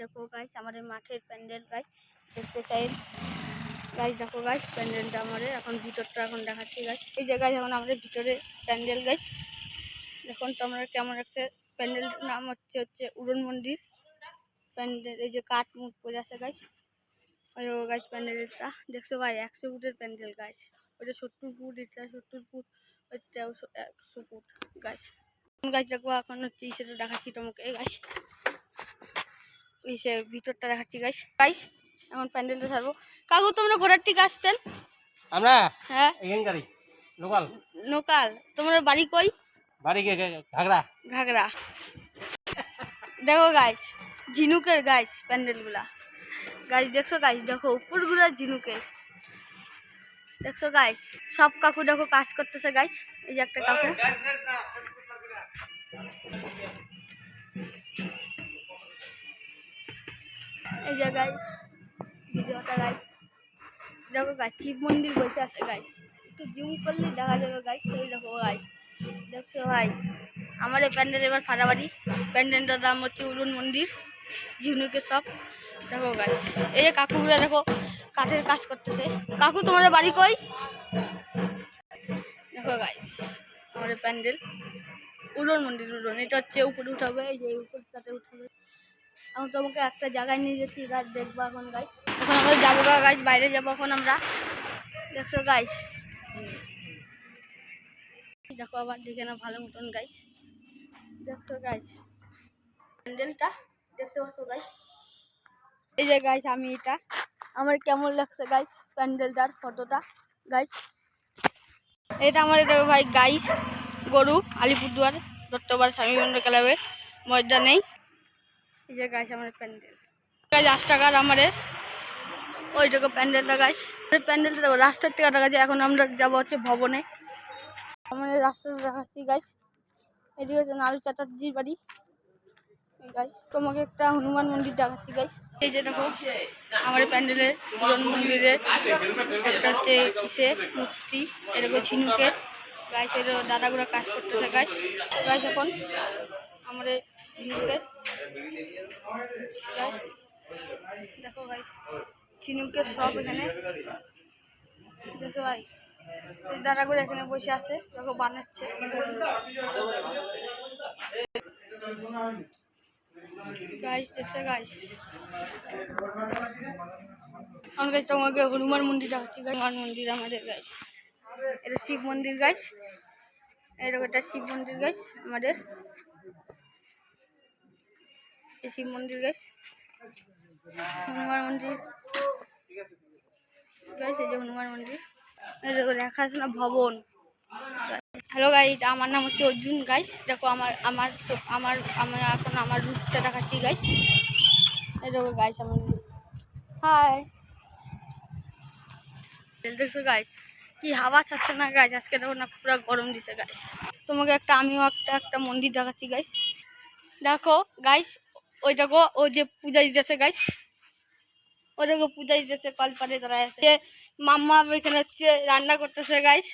দেখো গাইস আমাদের মাঠের প্যান্ডেল গাইস দেখতে চাই। গাইস দেখো গাইস প্যান্ডেলটা আমাদের এখন ভিতরটা এখন দেখাচ্ছি গাইস এই জায়গায় এখন আমাদের ভিতরে প্যান্ডেল গাইস দেখুন তোমরা কেমন লাগছে। প্যান্ডেলটার নাম হচ্ছে হচ্ছে উড়ন মন্দির। প্যান্ডেল, এই যে কাঠ মুখ পরে আছে গাইস ওই গাছ প্যান্ডেলটা। দেখছ ভাই, একশো ফুটের প্যান্ডেল গাছ ওটা সত্তর ফুট, এটা সত্তর ফুট, ওইটাও একশো ফুট গাছ গাছ দেখব এখন হচ্ছে সেটা দেখাচ্ছি তোমাকে এই গাছ সে ভিতরটা দেখাচ্ছি গাছ গাছ এখন প্যান্ডেলটা ছাড়বো। কাকু তোমরা ঘোরার থেকে আসছেন? আমরা? হ্যাঁ। এখানকারই লোকাল। নোকাল তোমার বাড়ি কই? বাড়ি ঘাগড়া। ঘাগরা দেখো গাছ ঝিনুকের গাছ প্যান্ডেলগুলা। গাছ দেখছ গাছ দেখো উপরগুলো ঝিনুকের দেখছ গাছ সব কাকু দেখো কাজ করতেছে গাছ এই যে একটা কাকু। এই যে গাছ ভিডিওটা গাছ দেখো গাছ শিব মন্দির বসে আছে গাছ একটু জুম করলে দেখা যাবে গাছ এই দেখো গাছ দেখছ, ভাই? আমার এই প্যান্ডেল এবার ফাটাবাড়ি প্যান্ডেলটার দাম হচ্ছে উড়ন মন্দির, ঝিনুকের সব দেখো গাছ এই যে কাকুগুলো, দেখো, কাঠের কাজ করতেছে। কাকু, তোমাদের বাড়ি কই? দেখো গাইস আমাদের প্যান্ডেল। উড়ন মন্দির, উড়ন। এটা হচ্ছে উপরে উঠাবে, এই যে উঠাবে এখন তোমাকে একটা জায়গায় নিয়ে যেতে গাছ দেখব এখন গাইস এখন আমরা যাব গাছ বাইরে যাব এখন আমরা। দেখছ গাইস দেখো আবার দেখে না ভালো মতন গাইস দেখছ গাইস প্যান্ডেলটা দেখতে পাচ্ছ গাইস এই যে গাইস আমি এটা। আমার কেমন লাগছে গাইস প্যান্ডেলটার ফটোটা গাইস এটা আমার এটা ভাই গাইস গরু, আলিপুরদুয়ার, দত্তবার স্বামী ক্লাবের ময়দা নেই এই যে গাইস আমার প্যান্ডেল। গাইস আট টাকার আমাদের ওইটাকে প্যান্ডেলটা গাইস প্যান্ডেলটা দেখো রাস্তার থেকে দেখা যায় এখন আমরা যাব হচ্ছে ভবনে। আমাদের রাস্তাটা দেখাচ্ছি গাইস এদিকে হচ্ছে নালু চ্যাটার্জির বাড়ি। গাইস তোমাকে একটা হনুমান মন্দির দেখাচ্ছি গাইস এই যে দেখো, আমার প্যান্ডেলের পুরন মন্দিরের, একটা হচ্ছে কিসে, মূর্তি এরকম ঝিনুকের। গাইস এর দাদাগুলো কাজ করতেছে গাইস গাইস এখন আমাদের ঝিনুকের দেখো গাইস ঝিনুকের সব এখানে দেখো ভাই দাদাগুলো এখানে বসে আছে, দেখো বানাচ্ছে। গাইস দেখছে গাইস আমার গাইস হনুমান মন্দিরটা হচ্ছে হনুমান মন্দির আমাদের গাইস এটা শিব মন্দির গাইস এরকম একটা শিব মন্দির গাইস আমাদের। এই শিব মন্দির গাইস হনুমান মন্দির। গাইস এই যে হনুমান মন্দির। দেখো আছে না, ভবন। হ্যালো গাইস আমার নাম হচ্ছে অর্জুন গাইস দেখো, আমার আমার আমার আমার এখন আমার রুটটা দেখাচ্ছি গাইস এই দেখো গাইস আমার হাই দেখছ গাইস কি হাওয়া ছাড়ছে না গাছ আজকে দেখো না, পুরো গরম দিছে গাইস তোমাকে একটা, আমিও একটা একটা মন্দির দেখাচ্ছি গাইস দেখো গাইস ওই দেখো ওই যে পূজা দিতেছে গাইস ওই দেখো পূজা দিতেছে কলপারে দাঁড়ায় আছে। মাম্মা এখানে হচ্ছে রান্না করতেছে গাইস